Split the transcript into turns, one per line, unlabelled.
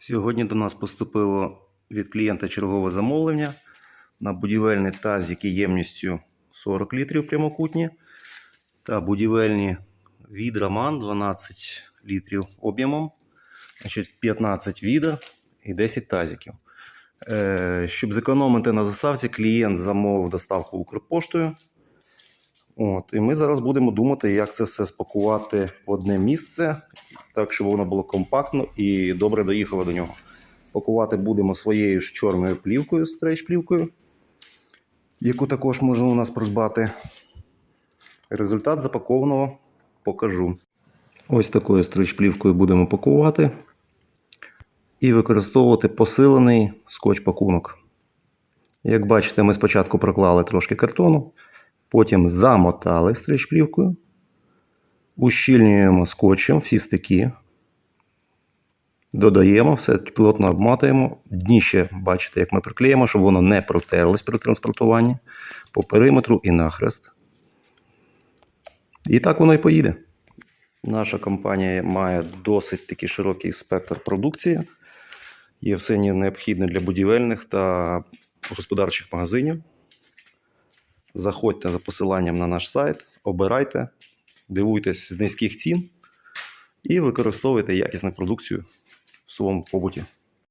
Сьогодні до нас поступило від клієнта чергове замовлення на будівельний тазики ємністю 40 літрів прямокутні та будівельні відра МАН 12 літрів об'ємом, значить 15 відер і 10 тазиків. Е, щоб зекономити на доставці, клієнт замовив доставку Укрпоштою. От, і ми зараз будемо думати, як це все спакувати в одне місце, так, щоб воно було компактно і добре доїхало до нього. Пакувати будемо своєю ж чорною плівкою, стрейч-плівкою, яку також можна у нас придбати. Результат запакованого покажу. Ось такою стрейч-плівкою будемо пакувати і використовувати посилений скотч-пакунок. Як бачите, ми спочатку проклали трошки картону, потім замотали стрейч-плівкою, ущільнюємо скотчем всі стики, додаємо, все плотно обматуємо. Дніще бачите, як ми приклеїмо, щоб воно не протерлось при транспортуванні по периметру і нахрест. І так воно і поїде. Наша компанія має досить такий широкий спектр продукції. Є все необхідне для будівельних та господарчих магазинів. Заходьте за посиланням на наш сайт, обирайте, дивуйтесь з низьких цін і використовуйте якісну продукцію в своєму побуті.